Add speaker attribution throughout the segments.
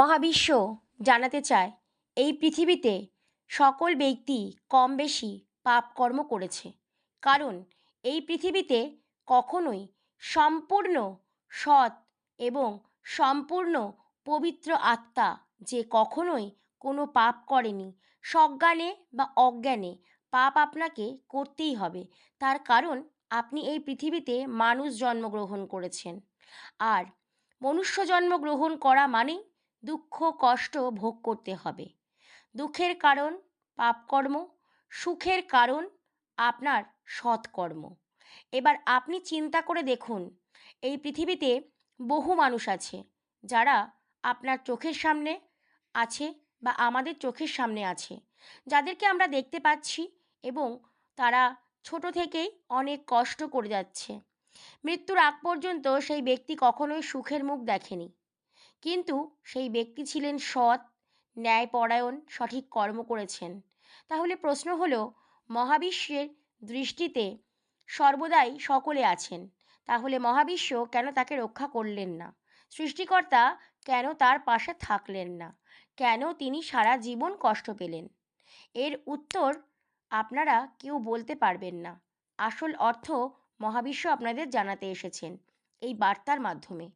Speaker 1: মহাবিশ্ব জানাতে চায়, এই পৃথিবীতে সকল ব্যক্তি কম বেশি পাপকর্ম করেছে। কারণ এই পৃথিবীতে কখনোই সম্পূর্ণ সৎ এবং সম্পূর্ণ পবিত্র আত্মা যে কখনোই কোনো পাপ করেনি, সজ্ঞানে বা অজ্ঞানে পাপ আপনাকে করতেই হবে। তার কারণ আপনি এই পৃথিবীতে মানুষ জন্মগ্রহণ করেছেন। আর মনুষ্য জন্মগ্রহণ করা মানেই দুঃখ, কষ্ট ভোগ করতে হবে। দুঃখের কারণ পাপকর্ম, সুখের কারণ আপনার সৎকর্ম। এবার আপনি চিন্তা করে দেখুন, এই পৃথিবীতে বহু মানুষ আছে যারা আপনার চোখের সামনে আছে বা আমাদের চোখের সামনে আছে। যাদেরকে আমরা দেখতে পাচ্ছি এবং তারা ছোট থেকেই অনেক কষ্ট করে যাচ্ছে। মৃত্যুর আগ পর্যন্ত সেই ব্যক্তি কখনোই সুখের মুখ দেখেনি। কিন্তু সেই ব্যক্তি ছিলেন সৎ, ন্যায়পরায়ণ, সঠিক কর্ম করেছেন। তাহলে প্রশ্ন হল, মহাবিশ্বের দৃষ্টিতে সর্বদাই সকলে আছেন। তাহলে মহাবিশ্ব কেন তাকে রক্ষা করলেন না? সৃষ্টিকর্তা কেন তার পাশে থাকলেন না? কেন তিনি সারা জীবন কষ্ট পেলেন? এর উত্তর আপনারা কেউ বলতে পারবেন না। আসল অর্থ মহাবিশ্ব আপনাদের জানাতে এসেছেন। এই বার্তার মাধ্যমে।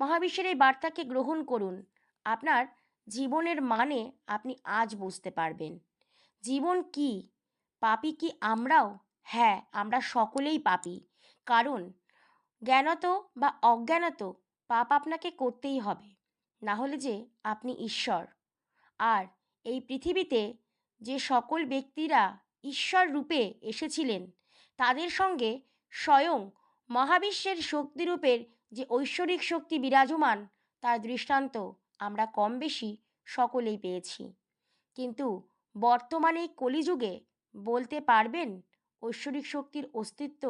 Speaker 1: মহাবিশ্বের এই বার্তাকে গ্রহণ করুন। আপনার জীবনের মানে আপনি আজ বুঝতে পারবেন। জীবন কি? পাপি কি আমরাও? হ্যাঁ আমরা সকলেই পাপি। কারণ জ্ঞানত বা অজ্ঞানত পাপ আপনাকে করতেই হবে। না হলে যে আপনি ঈশ্বর। আর এই পৃথিবীতে যে সকল ব্যক্তিরা ঈশ্বর রূপে এসেছিলেন, তাদের সঙ্গে স্বয়ং মহাবিশ্বের শক্তিরূপের যে ঐশ্বরিক শক্তি বিরাজমান, তার দৃষ্টান্ত আমরা কম বেশি সকলেই পেয়েছি। কিন্তু বর্তমানে কলিযুগে বলতে পারবেন ঐশ্বরিক শক্তির অস্তিত্ব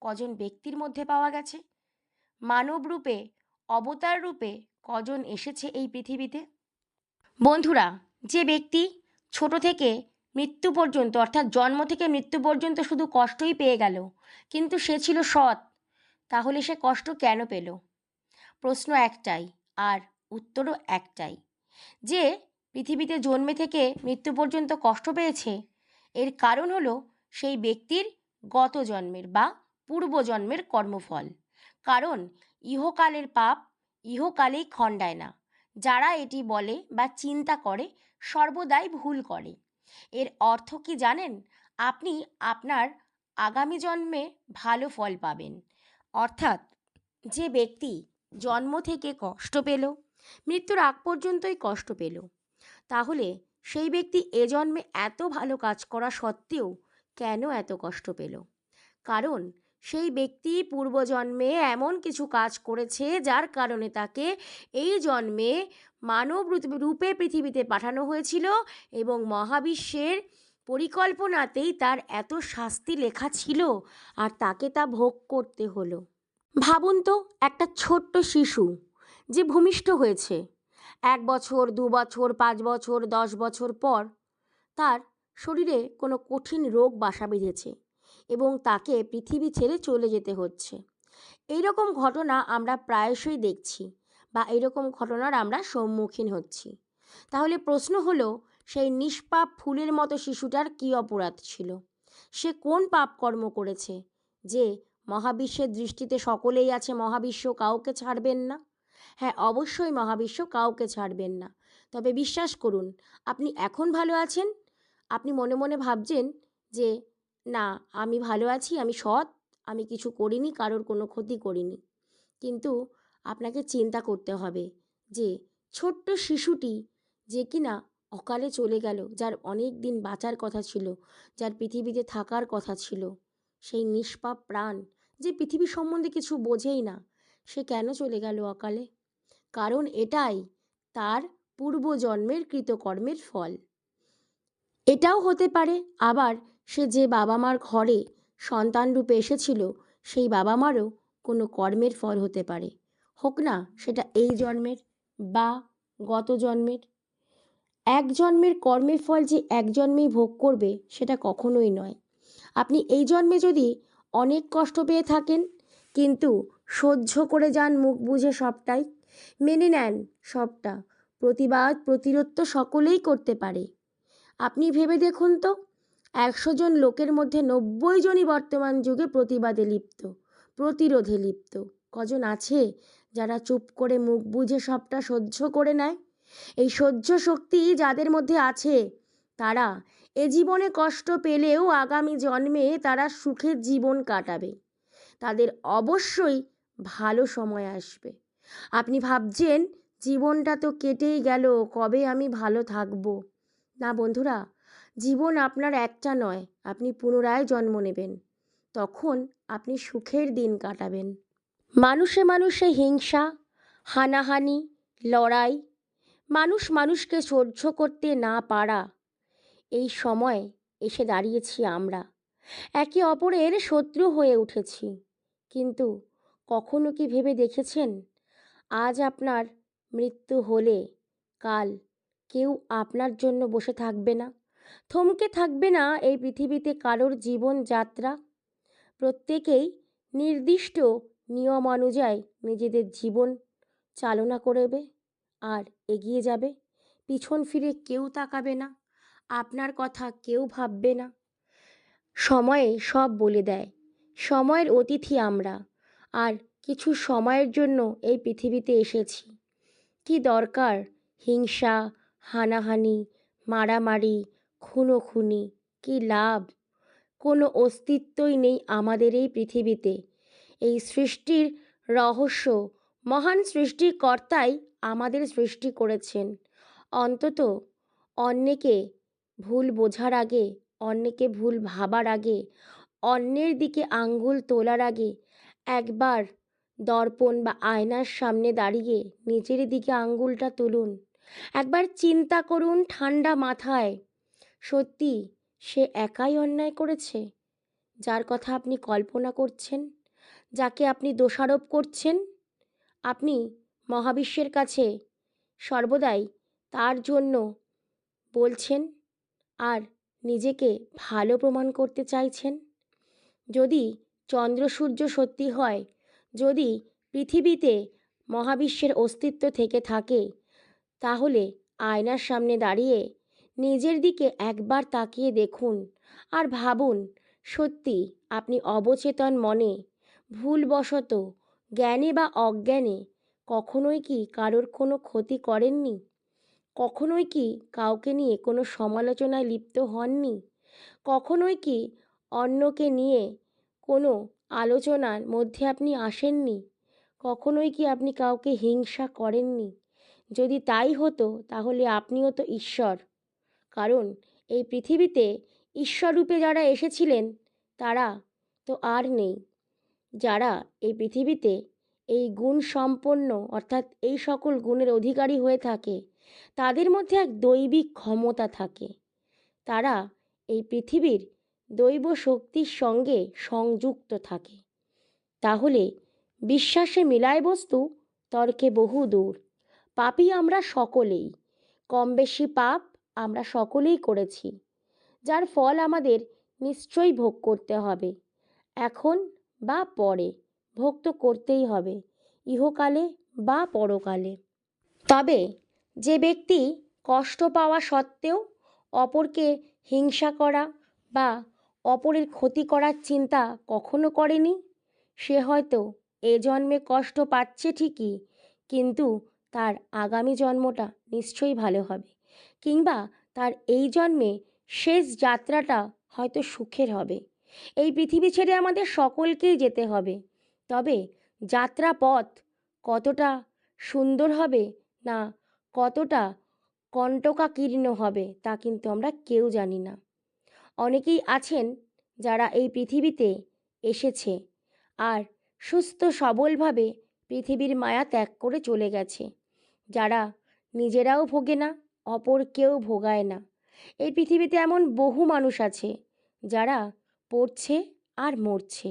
Speaker 1: কজন ব্যক্তির মধ্যে পাওয়া গেছে? মানব রূপে অবতার রূপে কজন এসেছে এই পৃথিবীতে? বন্ধুরা, যে ব্যক্তি ছোট থেকে মৃত্যু পর্যন্ত, অর্থাৎ জন্ম থেকে মৃত্যু পর্যন্ত শুধু কষ্টই পেয়ে গেল, কিন্তু সে ছিল সৎ। তাহলে সে কষ্ট কেন পেল? প্রশ্ন একটাই, আর উত্তরও একটাই। যে পৃথিবীতে জন্মে থেকে মৃত্যু পর্যন্ত কষ্ট পেয়েছে, এর কারণ হলো সেই ব্যক্তির গত জন্মের বা পূর্বজন্মের কর্মফল। কারণ ইহকালের পাপ ইহকালেই খণ্ডায় না। যারা এটি বলে বা চিন্তা করে সর্বদাই ভুল করে। এর অর্থ কি জানেন? আপনি আপনার আগামী জন্মে ভালো ফল পাবেন। অর্থাৎ যে ব্যক্তি জন্ম থেকে কষ্ট পেল, মৃত্যুর আগ পর্যন্তই কষ্ট পেল, তাহলে সেই ব্যক্তি এ জন্মে এত ভালো কাজ করা সত্ত্বেও কেন এত কষ্ট পেল? কারণ সেই ব্যক্তি পূর্বজন্মে এমন কিছু কাজ করেছে যার কারণে তাকে এই জন্মে মানব রূপে পৃথিবীতে পাঠানো হয়েছিল এবং মহাবিশ্বের পরিকল্পনাতেই তার এত শাস্তি লেখা ছিল আর তাকে তা ভোগ করতে হলো। ভাবুন তো, একটা ছোট্ট শিশু যে ভূমিষ্ঠ হয়েছে। এক বছর, দু বছর, পাঁচ বছর, দশ বছর পর তার শরীরে কোনো কঠিন রোগ বাসা বেঁধেছে এবং তাকে পৃথিবী ছেড়ে চলে যেতে হচ্ছে। এই রকম ঘটনা আমরা প্রায়শই দেখছি বা এরকম ঘটনার আমরা সম্মুখীন হচ্ছি। তাহলে প্রশ্ন হলো সেই নিষ্পাপ ফুলের মতো শিশুটার কী অপরাধ ছিল? সে কোন পাপ কর্ম করেছে? যে মহাবিশ্বের দৃষ্টিতে সকলেই আছে, মহাবিশ্ব কাউকে ছাড়বেন না। হ্যাঁ অবশ্যই মহাবিশ্ব কাউকে ছাড়বেন না। তবে বিশ্বাস করুন, আপনি এখন ভালো আছেন? আপনি মনে মনে ভাবছেন যে, না, আমি ভালো আছি, আমি সৎ, আমি কিছু করিনি, কারোর কোনো ক্ষতি করিনি। কিন্তু আপনাকে চিন্তা করতে হবে যে, ছোট্ট শিশুটি যে কিনা অকালে চলে গেল, যার অনেক দিন বাঁচার কথা ছিল, যার পৃথিবীতে থাকার কথা ছিল। সেই নিষ্পাপ প্রাণ যে পৃথিবী সম্বন্ধে কিছু বোঝেই না, সে কেন চলে গেল অকালে? কারণ এটাই তার পূর্বজন্মের কৃতকর্মের ফল। এটাও হতে পারে আবার সে যে বাবা মার ঘরে সন্তান রূপে এসেছিল, সেই বাবা মারও কোনো কর্মের ফল হতে পারে। হোক না সেটা এই জন্মের বা গত জন্মের। এক জন্মের কর্মের ফল যে এক জন্মেই ভোগ করবে, সেটা কখনোই নয়। আপনি এই জন্মে যদি অনেক কষ্ট পেয়ে থাকেন, কিন্তু সহ্য করে যান মুখ বুঝে সবটাই, মেনে নেন সবটা। প্রতিবাদ, প্রতিরোধ তো সকলেই করতে পারে। আপনি ভেবে দেখুন তো, একশো জন লোকের মধ্যে নব্বই জনই বর্তমান যুগে প্রতিবাদে লিপ্ত, প্রতিরোধে লিপ্ত। কজন আছে যারা চুপ করে মুখ বুঝে সবটা সহ্য করে নেয়? এই সহ্য শক্তি যাদের মধ্যে আছে, তারা এ জীবনে কষ্ট পেলেও আগামী জন্মে তারা সুখের জীবন কাটাবে। তাদের অবশ্যই ভালো সময় আসবে। আপনি ভাবছেন, জীবনটা তো কেটেই গেল, কবে আমি ভালো থাকব? না বন্ধুরা, জীবন আপনার একটা নয়, আপনি পুনরায় জন্ম নেবেন। তখন আপনি সুখের দিন কাটাবেন। মানুষে মানুষে হিংসা, হানাহানি, লড়াই মানুষ মানুষকে সহ্য করতে না পারা। এই সময় এসে দাঁড়িয়েছি আমরা। একে অপরের শত্রু হয়ে উঠেছি। কিন্তু কখনো কি ভেবে দেখেছেন? আজ আপনার মৃত্যু হলে কাল কেউ আপনার জন্য বসে থাকবে না। থমকে থাকবে না এই পৃথিবীতে কারোর জীবনযাত্রা। প্রত্যেকেই নির্দিষ্ট নিয়ম অনুযায়ী নিজেদের জীবন চালনা করবে। আর এগিয়ে যাবে। পিছন ফিরে কেউ তাকাবে না। আপনার কথা কেউ ভাববে না। সময়ে সব বলে দেয়। সময়ের অতিথি আমরা। আর কিছু সময়ের জন্য এই পৃথিবীতে এসেছি। কি দরকার? হিংসা, হানাহানি, মারামারি, খুনোখুনি, কি লাভ? কোনো অস্তিত্বই নেই আমাদের এই পৃথিবীতে। এই সৃষ্টির রহস্য মহান সৃষ্টিকর্তাই আমাদের সৃষ্টি করেছেন। অন্তত অন্যকে ভুল বোঝার আগে, অন্যকে ভুল ভাবার আগে, অন্যের দিকে আঙ্গুল তোলার আগে একবার দর্পণ বা আয়নার সামনে দাঁড়িয়ে নিজের দিকে আঙ্গুলটা তুলুন। একবার চিন্তা করুন ঠান্ডা মাথায়, সত্যি সে একাই অন্যায় করেছে? যার কথা আপনি কল্পনা করছেন, যাকে আপনি দোষারোপ করছেন, আপনি মহাবিশ্বের কাছে সর্বদাই তার জন্য বলছেন, আর নিজেকে ভালো প্রমাণ করতে চাইছেন? যদি চন্দ্র সূর্য সত্যি হয়, যদি পৃথিবীতে মহাবিশ্বের অস্তিত্ব থেকে থাকে, তাহলে আয়নার সামনে দাঁড়িয়ে নিজের দিকে একবার তাকিয়ে দেখুন আর ভাবুন, সত্যি আপনি অবচেতন মনে ভুলবশত জ্ঞানে বা অজ্ঞানে কখনোই কি কারোর কোনো ক্ষতি করেননি? কখনোই কি কাউকে নিয়ে কোনো সমালোচনায় লিপ্ত হননি? কখনোই কি অন্যকে নিয়ে কোনো আলোচনার মধ্যে আপনি আসেননি? কখনোই কি আপনি কাউকে হিংসা করেননি? যদি তাই হতো, তাহলে আপনিও তো ঈশ্বর। কারণ এই পৃথিবীতে ঈশ্বররূপে যারা এসেছিলেন, তারা তো আর নেই। যারা এই পৃথিবীতে এই গুণ সম্পন্ন, অর্থাৎ এই সকল গুণের অধিকারী হয়ে থাকে, তাদের মধ্যে এক দৈবিক ক্ষমতা থাকে। তারা এই পৃথিবীর দৈব শক্তির সঙ্গে সংযুক্ত থাকে। তাহলে বিশ্বাসে মিলায় বস্তু, তর্কে বহু দূর। পাপই আমরা সকলেই, কম বেশি পাপ আমরা সকলেই করেছি, যার ফল আমাদের নিশ্চয়ই ভোগ করতে হবে, এখন বা পরে। ভোগ তো করতেই হবে, ইহকালে বা পরকালে। তবে যে ব্যক্তি কষ্ট পাওয়া সত্ত্বেও অপরকে হিংসা করা বা অপরের ক্ষতি করার চিন্তা কখনো করেনি, সে হয়তো এ জন্মে কষ্ট পাচ্ছে ঠিকই, কিন্তু তার আগামী জন্মটা নিশ্চয়ই ভালো হবে, কিংবা তার এই জন্মে শেষ যাত্রাটা হয়তো সুখের হবে। এই পৃথিবী ছেড়ে আমাদের সকলকেই যেতে হবে। তবে যাত্রা পথ কতটা সুন্দর হবে না কতটা কণ্টকাকীর্ণ হবে তা কিন্তু আমরা কেউ জানি না। অনেকেই আছেন যারা এই পৃথিবীতে এসেছে আর সুস্থ সবলভাবে পৃথিবীর মায়া ত্যাগ করে চলে গেছে। যারা নিজেরাও ভোগে না, অপর কেউ ভোগায় না। এই পৃথিবীতে এমন বহু মানুষ আছে যারা পড়ছে আর মরছে।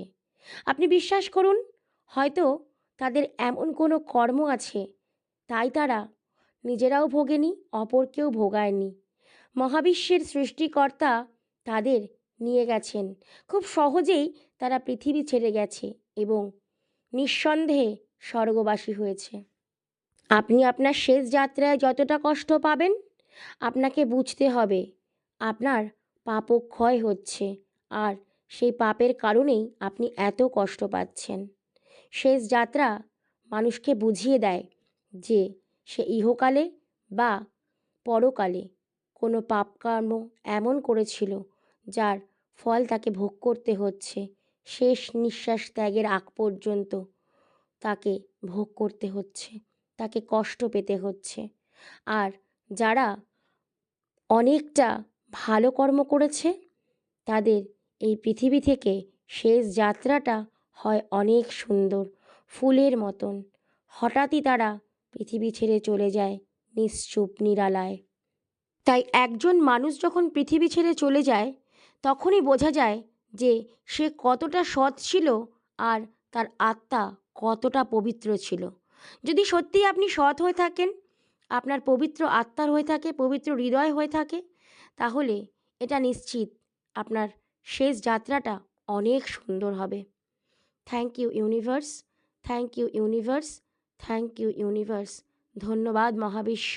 Speaker 1: আপনি বিশ্বাস করুন, হয়তো তাদের এমন কোনো কর্ম আছে, তাই তারা নিজেরাও ভোগেনি, অপরকেও ভোগায়নি। মহাবিশ্বের সৃষ্টিকর্তা তাদের নিয়ে গেছেন। খুব সহজেই তারা পৃথিবী ছেড়ে গেছে এবং নিঃসন্দেহে স্বর্গবাসী হয়েছে। আপনি আপনার শেষ যাত্রায় যতটা কষ্ট পাবেন, আপনাকে বুঝতে হবে, আপনার পাপক্ষয় হচ্ছে, আর সেই পাপের কারণেই আপনি এত কষ্ট পাচ্ছেন। শেষ যাত্রা মানুষকে বুঝিয়ে দেয় যে সে ইহকালে বা পরকালে কোনো পাপকর্ম এমন করেছিল যার ফল তাকে ভোগ করতে হচ্ছে। শেষ নিঃশ্বাস ত্যাগের আগ পর্যন্ত তাকে ভোগ করতে হচ্ছে, তাকে কষ্ট পেতে হচ্ছে। আর যারা অনেকটা ভালো কর্ম করেছে, তাদের এই পৃথিবী থেকে শেষ যাত্রাটা হয় অনেক সুন্দর, ফুলের মতন। হঠাৎই তারা পৃথিবী ছেড়ে চলে যায় নিশ্চুপ নিরালায়। তাই একজন মানুষ যখন পৃথিবী ছেড়ে চলে যায়, তখনই বোঝা যায় যে সে কতটা সৎ ছিল আর তার আত্মা কতটা পবিত্র ছিল। যদি সত্যিই আপনি সৎ হয়ে থাকেন, আপনার পবিত্র আত্মার হয়ে থাকে, পবিত্র হৃদয় হয়ে থাকে, তাহলে এটা নিশ্চিত আপনার শেষ যাত্রাটা অনেক সুন্দর হবে। Thank you universe thank you universe thank you universe ধন্যবাদ মহাবিশ্ব।